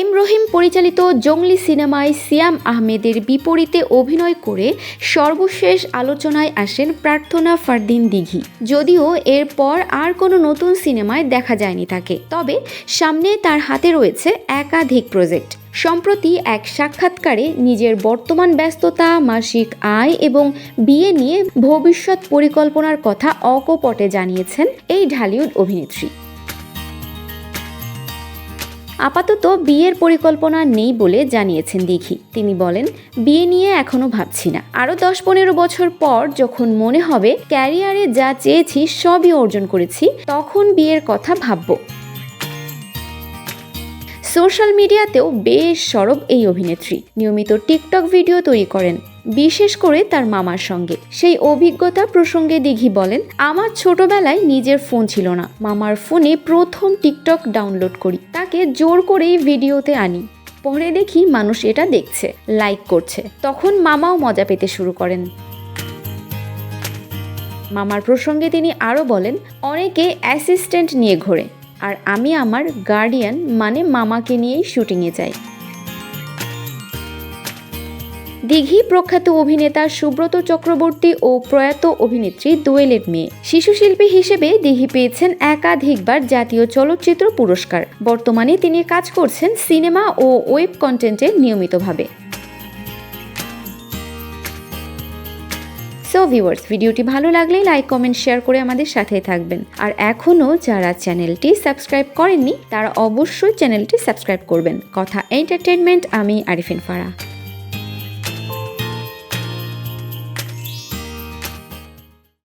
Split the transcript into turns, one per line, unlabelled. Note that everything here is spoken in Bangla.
এম রহিম পরিচালিত জঙ্গলি সিনেমায় সিয়াম আহমেদের বিপরীতে অভিনয় করে সর্বশেষ আলোচনায় আসেন প্রার্থনা ফারদিন দিঘি। যদিও এরপর আর কোনো নতুন সিনেমায় দেখা যায়নি তাকে। তবে সামনে তার হাতে রয়েছে একাধিক প্রজেক্ট। সম্প্রতি এক সাক্ষাৎকারে নিজের বর্তমান ব্যস্ততা, মাসিক আয় এবং বিয়ে নিয়ে ভবিষ্যৎ পরিকল্পনার কথা অকপটে জানিয়েছেন এই ঢালিউড অভিনেত্রী। আপাতত বিয়ের পরিকল্পনা নেই বলে জানিয়েছেন দিঘি। তিনি বলেন, বিয়ে নিয়ে এখনও ভাবছি না। আরও দশ পনেরো বছর পর যখন মনে হবে ক্যারিয়ারে যা চেয়েছি সবই অর্জন করেছি, তখন বিয়ের কথা ভাববো। সোশ্যাল মিডিয়াতেও বেশ সরব এই অভিনেত্রী। নিয়মিত টিকটক ভিডিও তৈরি করেন, বিশেষ করে তার মামার সঙ্গে। সেই অভিজ্ঞতা প্রসঙ্গে দিঘি বলেন, আমার ছোটবেলায় নিজের ফোন ছিল না। মামার ফোনে প্রথম টিকটক ডাউনলোড করি। তাকে জোর করেই ভিডিওতে আনি। পরে দেখি মানুষ এটা দেখছে, লাইক করছে। তখন মামাও মজা পেতে শুরু করেন। মামার প্রসঙ্গে তিনি আরও বলেন, অনেকে অ্যাসিস্ট্যান্ট নিয়ে ঘোরে। আর আমি আমার গার্ডিয়ান মানে মামাকে নিয়েই শুটিংয়ে যাই। দিঘি প্রখ্যাত অভিনেতা সুব্রত চক্রবর্তী ও প্রয়াত অভিনেত্রী দোয়েলের মেয়ে। শিশু শিল্পী হিসেবে দিঘি পেয়েছেন একাধিকবার জাতীয় চলচ্চিত্র পুরস্কার। বর্তমানে তিনি কাজ করছেন সিনেমা ও ওয়েব কন্টেন্টে নিয়মিতভাবে। সো ভিউয়ার্স, ভিডিওটি ভালো লাগলে লাইক, কমেন্ট, শেয়ার করে আমাদের সাথে থাকবেন। আর এখনও যারা চ্যানেলটি সাবস্ক্রাইব করেননি, তারা অবশ্যই চ্যানেলটি সাবস্ক্রাইব করবেন। কথা এন্টারটেনমেন্ট আমি আরিফিন ফারা।